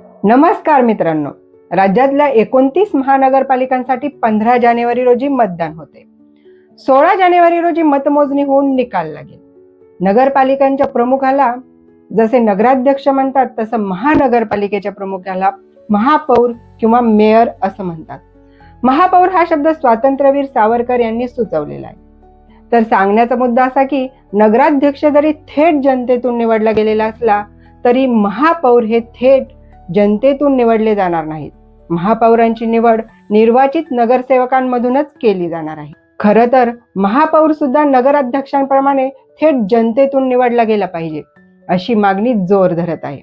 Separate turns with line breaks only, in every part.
नमस्कार मित्रांनो. राज्यातल्या एकोणतीस महानगरपालिकांसाठी पंधरा जानेवारी रोजी मतदान होते. सोळा जानेवारी रोजी मतमोजणी होऊन निकाल लागेल. नगरपालिकांच्या प्रमुखाला जसे नगराध्यक्ष म्हणतात तसं महानगरपालिकेच्या प्रमुखाला महापौर किंवा मेयर असं म्हणतात. महापौर हा शब्द स्वातंत्र्यवीर सावरकर यांनी सुचवलेला आहे. तर सांगण्याचा मुद्दा असा की नगराध्यक्ष जरी थेट जनतेतून निवडला गेलेला असला तरी महापौर हे थेट जनतेतून निवडले जाणार नाहीत. महापौरांची निवड निर्वाचित नगरसेवकांमधूनच केली जाणार आहे. खरं तर महापौर सुद्धा नगराध्यक्षांप्रमाणे थेट जनतेतून निवडला गेला पाहिजे अशी मागणी जोर धरत आहे.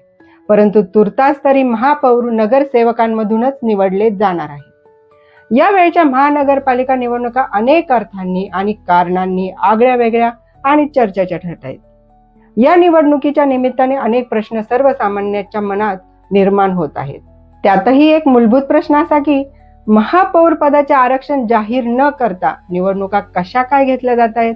परंतु तुर्तास तरी महापौर नगरसेवकांमधूनच निवडले जाणार आहे यावेळच्या महानगरपालिका निवडणुका अनेक अर्थांनी आणि कारणांनी आगळ्या वेगळ्या आणि चर्चेच्या ठरत आहेत. या निवडणुकीच्या निमित्ताने अनेक प्रश्न सर्वसामान्यांच्या मनात निर्माण होत आहेत. त्यातही एक मूलभूत प्रश्न असा की महापौर पदाचे आरक्षण जाहीर न करता निवडणुका कशा काय घेतल्या जात आहेत?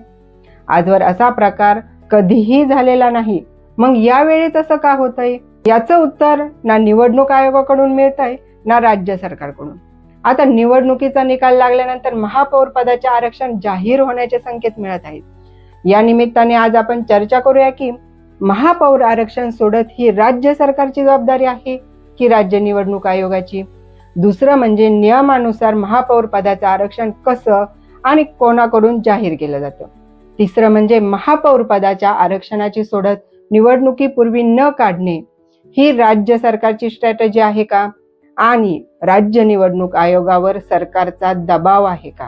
आजवर असा प्रकार कधीही झालेला नाही. मग यावेळीच असं का होत आहे याचं उत्तर ना निवडणूक आयोगाकडून मिळत आहे ना राज्य सरकारकडून. आता निवडणुकीचा निकाल लागल्यानंतर महापौर पदाचे आरक्षण जाहीर होण्याचे संकेत मिळत आहेत. या निमित्ताने आज आपण चर्चा करूया की महापौर आरक्षण सोडत ही राज्य सरकारची जबाबदारी आहे की राज्य निवडणूक आयोगाची? दुसरं म्हणजे नियमानुसार महापौर पदाचं आरक्षण कसं आणि कोणाकडून जाहीर केलं जातं? तिसरं म्हणजे महापौर पदाच्या आरक्षणाची सोडत निवडणुकीपूर्वी न काढणे ही राज्य सरकारची स्ट्रॅटजी आहे का? आणि राज्य निवडणूक आयोगावर सरकारचा दबाव आहे का?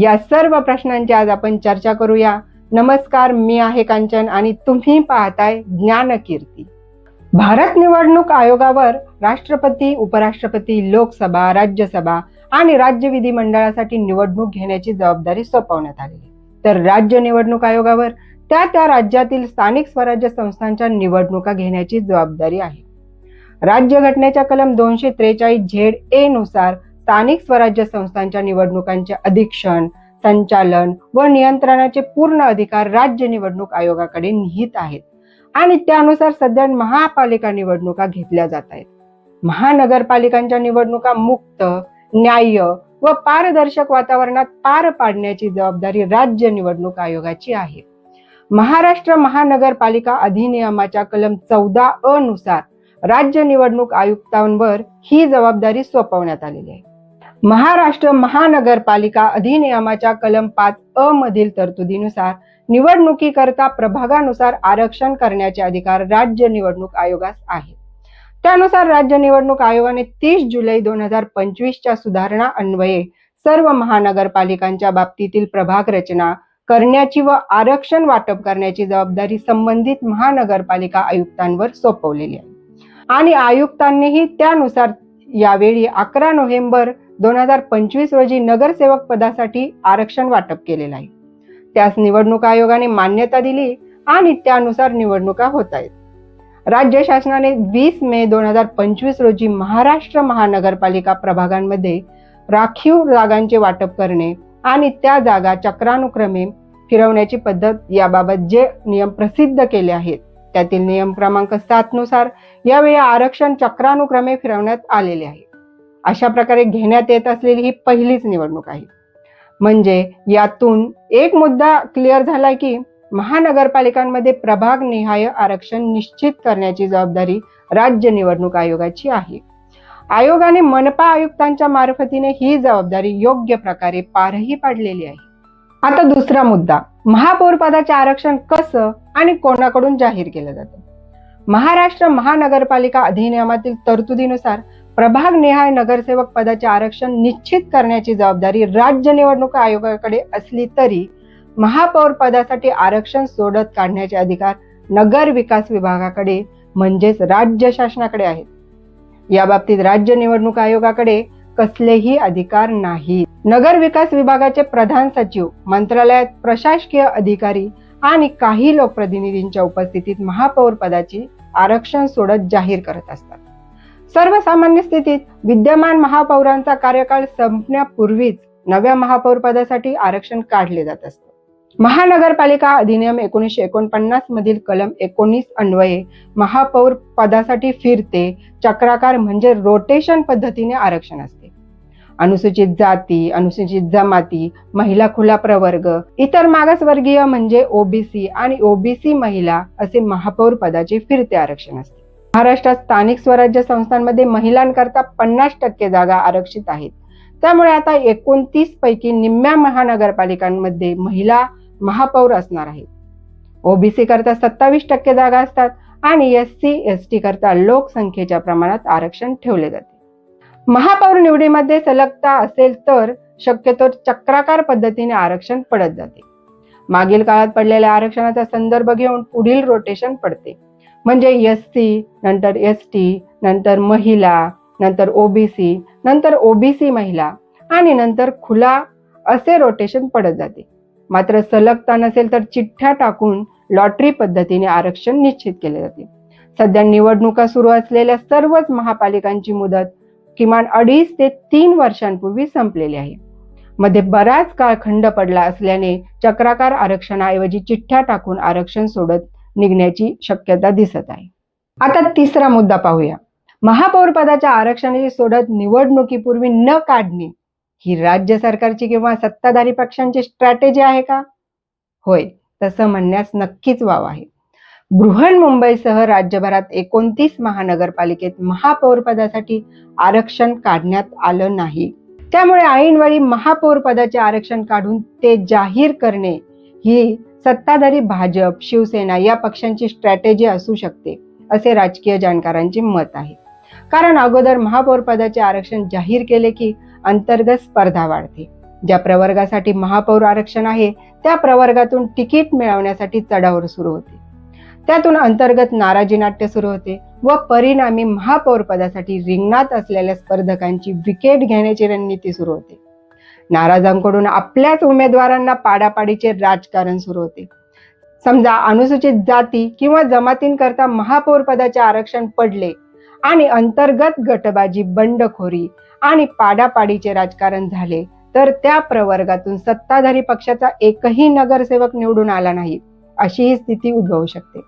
या सर्व प्रश्नांची आज आपण चर्चा करूया. नमस्कार मी आहे कांचन आणि तुम्ही पाहताय ज्ञानकीर्ती. भारत निवडणूक आयोगावर राष्ट्रपती उपराष्ट्रपती लोकसभा राज्यसभा आणि राज्य विधिमंडळासाठी निवडणूक घेण्याची जबाबदारी सोपवण्यात आलेली तर राज्य निवडणूक आयोगावर त्या त्या राज्यातील स्थानिक स्वराज्य संस्थांच्या निवडणुका घेण्याची जबाबदारी आहे. राज्य घटनेच्या कलम दोनशे त्रेचाळीस झेड ए नुसार स्थानिक स्वराज्य संस्थांच्या निवडणुकांचे अधीक्षण संचालन व नियंत्रणाचे पूर्ण अधिकार राज्य निवडणूक आयोगाकडे निहित आहेत. आणि त्यानुसार सध्या महापालिका निवडणुका घेतल्या जात आहेत. महानगरपालिकांच्या निवडणुका मुक्त न्याय्य व पारदर्शक वातावरणात पार पाडण्याची जबाबदारी राज्य निवडणूक आयोगाची आहे. महाराष्ट्र महानगरपालिका अधिनियमाच्या कलम चौदा अनुसार नुसार राज्य निवडणूक आयुक्तांवर ही जबाबदारी सोपवण्यात आलेली आहे. महाराष्ट्र महानगरपालिका अधिनियमाच्या कलम पाच अ मधील तरतुदीनुसार निवडणुकीकरता प्रभागानुसार आरक्षण करण्याचे अधिकार राज्य निवडणूक आयोगास आहेत. त्यानुसार राज्य निवडणूक आयोगाने तीस जुलै दोन हजार पंचवीसच्या सुधारणा अन्वये सर्व महानगरपालिकांच्या बाबतीतील प्रभाग रचना करण्याची व आरक्षण वाटप करण्याची जबाबदारी संबंधित महानगरपालिका आयुक्तांवर सोपवलेली आहे. आणि आयुक्तांनीही त्यानुसार यावेळी अकरा नोव्हेंबर दोन हजार पंचवीस रोजी नगरसेवक पदासाठी आरक्षण वाटप केलेलं आहे. त्यास निवडणूक आयोगाने मान्यता दिली आणि त्यानुसार निवडणुका होत आहेत. राज्य शासनाने वीस मे दोन हजार पंचवीस रोजी महाराष्ट्र महानगरपालिका प्रभागांमध्ये राखीव जागांचे वाटप करणे आणि त्या जागा चक्रानुक्रमे फिरवण्याची पद्धत याबाबत जे नियम प्रसिद्ध केले आहेत त्यातील नियम क्रमांक सात नुसार यावेळी आरक्षण चक्रानुक्रमे फिरवण्यात आलेले आहे. अशा प्रकारे घेण्यात येत असलेली ही पहिलीच निवडणूक आहे. म्हणजे यातून एक मुद्दा क्लिअर झाला की महानगरपालिकांमध्ये प्रभाग निहाय आरक्षण निश्चित करण्याची जबाबदारी राज्य निवडणूक आयोगाची आहे. आयोगाने मनपा आयुक्तांच्या मार्फतीने ही जबाबदारी योग्य प्रकारे पारही पाडलेली आहे. आता दुसरा मुद्दा महापौर पदाचे आरक्षण कसं आणि कोणाकडून जाहीर केलं जातं? महाराष्ट्र महानगरपालिका अधिनियमातील तरतुदीनुसार प्रभाग निहाय नगरसेवक पदाचे आरक्षण निश्चित करण्याची जबाबदारी राज्य निवडणूक आयोगाकडे असली तरी महापौर पदासाठी आरक्षण सोडत काढण्याचे अधिकार नगर विकास विभागाकडे म्हणजेच राज्य शासनाकडे आहेत. या बाबतीत राज्य निवडणूक आयोगाकडे कसलेही अधिकार नाहीत नगर विकास विभागाचे प्रधान सचिव मंत्रालयात प्रशासकीय अधिकारी आणि काही लोकप्रतिनिधींच्या उपस्थितीत महापौर पदाची आरक्षण सोडत जाहीर करत असतात. सर्वसामान्य स्थितीत विद्यमान महापौरांचा कार्यकाळ संपण्यापूर्वीच नव्या महापौर पदासाठी आरक्षण काढले जात असते. महानगरपालिका अधिनियम एकोणीसशे एकोणपन्नास मधील कलम एकोणीस अन्वये महापौर पदासाठी फिरते चक्राकार म्हणजे रोटेशन पद्धतीने आरक्षण असते. अनुसूचित जाती अनुसूचित जमाती महिला खुला प्रवर्ग इतर मागासवर्गीय म्हणजे ओबीसी आणि ओबीसी महिला असे महापौर पदाचे फिरते आरक्षण असते. महाराष्ट्रात स्थानिक स्वराज्य संस्थांमध्ये महिलांकरता पन्नास टक्के जागा आरक्षित आहेत. त्यामुळे आता एकोणतीस पैकी निम्म्या महानगरपालिकांमध्ये महिला महापौर असणार आहेत. ओबीसी करता सत्तावीस टक्के जागा असतात आणि एस सी एस टी करता लोकसंख्येच्या प्रमाणात आरक्षण ठेवले जाते. महापौर निवडीमध्ये सलगता असेल तर शक्यतो चक्राकार पद्धतीने आरक्षण पडत जाते. मागील काळात पडलेल्या आरक्षणाचा संदर्भ घेऊन पुढील रोटेशन पडते. म्हणजे एस सी नंतर एस टी नंतर महिला नंतर ओबीसी नंतर ओबीसी महिला आणि नंतर खुला असे रोटेशन पडत जाते. मात्र सलगता नसेल तर चिठ्ठ्या टाकून लॉटरी पद्धतीने आरक्षण निश्चित केले जाते. सध्या निवडणुका सुरू असलेल्या सर्वच महापालिकांची मुदत किमान अडीच ते तीन वर्षांपूर्वी संपलेली आहे. मध्ये बराच काळ खंड पडला असल्याने चक्राकार आरक्षणाऐवजी चिठ्ठ्या टाकून आरक्षण सोडत निघण्याची शक्यता दिसत आहे. आता तिसरा मुद्दा पाहूया. महापौर पदाच्या आरक्षणाची सोडत निवडणुकीपूर्वी न काढणे ही राज्य सरकारची किंवा सत्ताधारी पक्षांची स्ट्रॅटेजी आहे का? होय तसं म्हणण्यास नक्कीच वाव आहे. बृहन्मुंबईसह राज्यभरात एकोणतीस महानगरपालिकेत महापौर पदासाठी आरक्षण काढण्यात आलं नाही. त्यामुळे ऐनवेळी महापौर पदाचे आरक्षण काढून ते जाहीर करणे ही सत्ताधारी भाजप शिवसेना या पक्षांची स्ट्रॅटेजी असू शकते असे राजकीय जाणकारांचे मत आहे. कारण अगोदर महापौरपदाचे आरक्षण जाहीर केले की अंतर्गत स्पर्धा वाढते. ज्या प्रवर्गासाठी महापौर आरक्षण आहे त्या प्रवर्गातून तिकीट मिळवण्यासाठी चढावर सुरू होते. त्यातून अंतर्गत नाराजी नाट्य सुरू होते व परिणामी महापौर पदासाठी रिंगणात असलेल्या स्पर्धकांची विकेट घेण्याची रणनीती सुरू होते. नाराजांकडून आपल्याच उमेदवारांना पाडापाडीचे राजकारण सुरू होते. समजा अनुसूचित जाती किंवा जमातींकरता महापौर पदाचे आरक्षण पडले आणि अंतर्गत गटबाजी बंडखोरी आणि पाडापाडीचे राजकारण झाले तर त्या प्रवर्गातून सत्ताधारी पक्षाचा एकही नगरसेवक निवडून आला नाही अशी ही स्थिती उद्भवू शकते.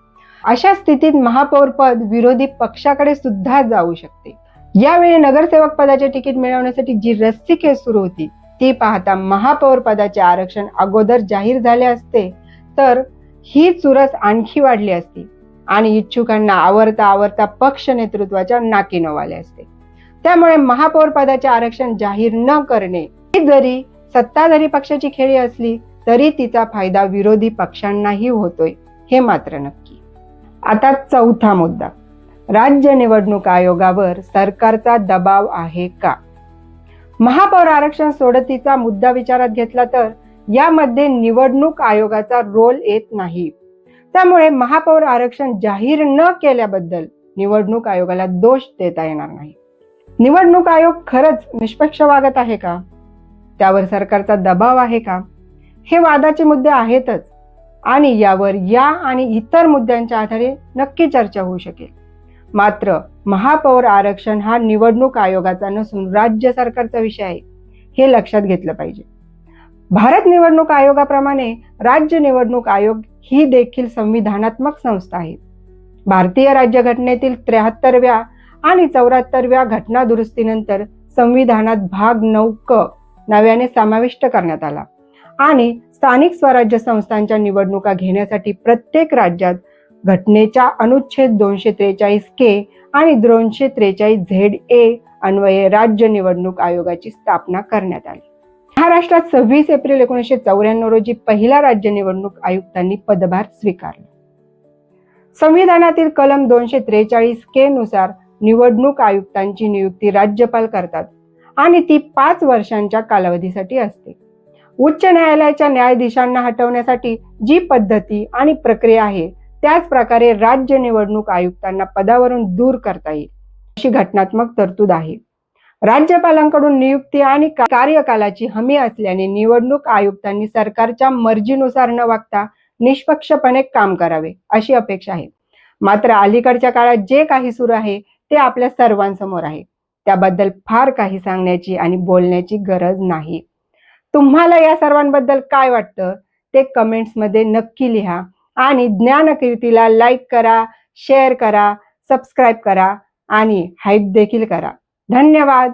अशा स्थितीत महापौर पद विरोधी पक्षाकडे सुद्धा जाऊ शकते. यावेळी नगरसेवक पदाचे तिकीट मिळवण्यासाठी जी रस्सीखेच सुरू होती ती पाहता महापौर पदाचे आरक्षण अगोदर जाहीर झाले असते तर ही चुरस आणखी वाढली असती आणि इच्छुकांना आवरता आवरता पक्ष नेतृत्वाच्या नाकी नवाले असते. त्यामुळे महापौर पदाचे आरक्षण जाहीर न करणे ही जरी सत्ताधारी पक्षाची खेळी असली तरी तिचा फायदा विरोधी पक्षांनाही होतोय हे मात्र नक्की. आता चौथा मुद्दा. राज्य निवडणूक आयोगावर सरकारचा दबाव आहे का? महापौर आरक्षण सोडतीचा मुद्दा विचारात घेतला तर यामध्ये निवडणूक आयोगाचा रोल येत नाही. त्यामुळे महापौर आरक्षण जाहीर न केल्याबद्दल निवडणूक आयोगाला दोष देता येणार नाही. निवडणूक आयोग खरंच निष्पक्ष वागत आहे का? त्यावर सरकारचा दबाव आहे का? हे वादाचे मुद्दे आहेतच आणि यावर या आणि इतर मुद्द्यांच्या आधारे नक्की चर्चा होऊ शकेल. मात्र महापौर आरक्षण हा निवडणूक आयोगाचा नसून राज्य सरकारचा विषय आहे हे लक्षात घेतलं पाहिजे. भारत निवडणूक आयोगाप्रमाणे राज्य निवडणूक आयोग ही देखील संविधानात्मक संस्था आहे. भारतीय राज्यघटनेतील त्र्याहत्तरव्या आणि चौऱ्याहत्तरव्या घटना दुरुस्तीनंतर संविधानात भाग नऊ क नव्याने समाविष्ट करण्यात आला. आणि स्थानिक स्वराज्य संस्थांच्या निवडणुका घेण्यासाठी प्रत्येक राज्यात घटनेच्या अनुच्छेद दोनशे त्रेचाळीस के आणि दोनशे त्रेचाळीस झेड ए अन्वये राज्य निवडणूक आयोगाची स्थापना करण्यात आली. महाराष्ट्रात सव्वीस एप्रिल एकोणीसशे चौऱ्याण्णव रोजी पहिला राज्य निवडणूक आयुक्तांनी पदभार स्वीकारला. संविधानातील कलम दोनशे त्रेचाळीस के नुसार निवडणूक आयुक्तांची नियुक्ती राज्यपाल करतात आणि ती पाच वर्षांच्या कालावधीसाठी असते. उच्च न्यायालयाच्या न्यायाधीशांना हटवण्यासाठी जी पद्धती आणि प्रक्रिया आहे त्याच प्रकारे राज्य निवडणूक आयुक्तांना पदावरून दूर करता येईल. अशी घटनात्मक तरतूद आहे. राज्यपालांकडून नियुक्ती आणि कार्यकालाची हमी असल्याने निवडणूक आयुक्तांनी सरकारच्या मर्जीनुसार न वागता निष्पक्षपणे काम करावे अशी अपेक्षा आहे. मात्र अलीकडच्या काळात जे काही सुरू आहे ते आपल्या सर्वांसमोर आहे. त्याबद्दल फार काही सांगण्याची आणि बोलण्याची गरज नाही. तुम्हाला या सर्वांबद्दल काय वाटतं? ते कमेंट्समध्ये नक्की लिहा. आणि ज्ञानकीर्तीला लाईक करा शेअर करा सबस्क्राईब करा आणि हाईप देखील करा. धन्यवाद.